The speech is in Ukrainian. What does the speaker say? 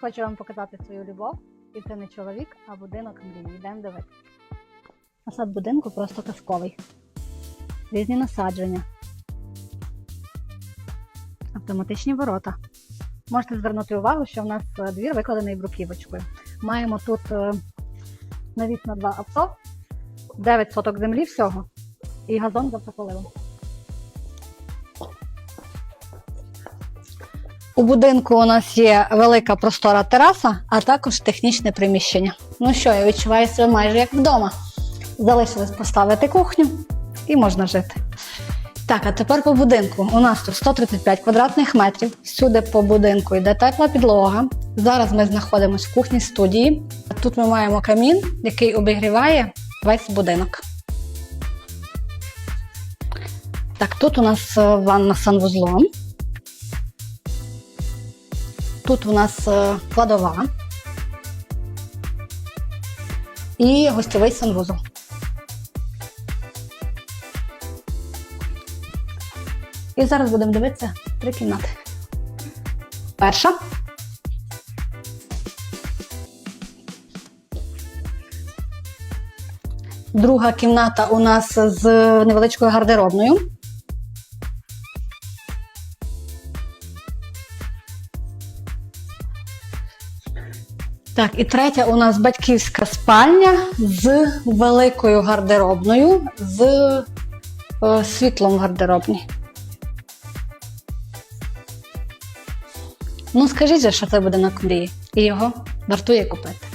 Хочу вам показати свою любов. І це не чоловік, а будинок мрії. Йдемо дивитися. Фасад будинку просто казковий. Різні насадження. Автоматичні ворота. Можете звернути увагу, що в нас е, двір викладений бруківочкою. Маємо тут е, навіс на два авто, 9 соток землі всього і газон з автополивом. У будинку у нас є велика простора тераса, а також технічне приміщення. Ну що, я відчуваю себе майже як вдома. Залишилось поставити кухню і можна жити. Так, а тепер по будинку. У нас тут 135 квадратних метрів. Всюди по будинку йде тепла підлога. Зараз ми знаходимося в кухні студії. Тут ми маємо камін, який обігріває весь будинок. Так, тут у нас е, ванна з санвузлом. Тут у нас е, кладова і гостьовий санвузол. І зараз будемо дивитися три кімнати. Перша. Друга кімната у нас з невеличкою гардеробною. Так, і третя у нас батьківська спальня з великою гардеробною, з е, світлом в гардеробні. Ну, скажіть же, що це буде на колії, і його вартує купити.